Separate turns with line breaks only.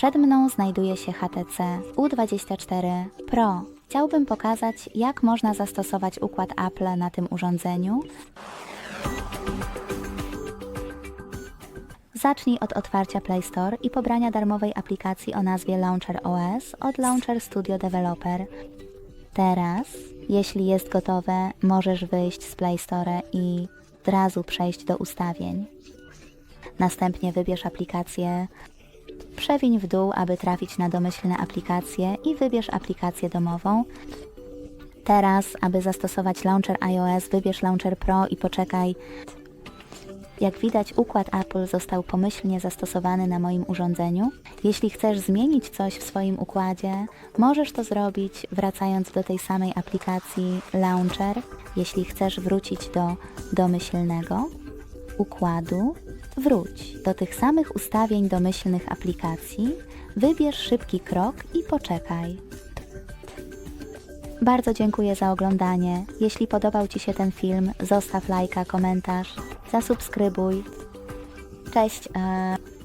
Przed mną znajduje się HTC U24 Pro. Chciałbym pokazać, jak można zastosować układ Apple na tym urządzeniu. Zacznij od otwarcia Play Store i pobrania darmowej aplikacji o nazwie Launcher OS od Launcher Studio Developer. Teraz, jeśli jest gotowe, możesz wyjść z Play Store i od razu przejść do ustawień. Następnie wybierz aplikację, przewiń w dół, aby trafić na domyślne aplikacje i wybierz aplikację domową. Teraz, aby zastosować Launcher iOS, wybierz Launcher Pro i poczekaj. Jak widać, układ Apple został pomyślnie zastosowany na moim urządzeniu. Jeśli chcesz zmienić coś w swoim układzie, możesz to zrobić wracając do tej samej aplikacji Launcher. Jeśli chcesz wrócić do domyślnego układu, wróć do tych samych ustawień domyślnych aplikacji, wybierz szybki krok i poczekaj. Bardzo dziękuję za oglądanie. Jeśli podobał Ci się ten film, zostaw lajka, komentarz, zasubskrybuj. Cześć. E...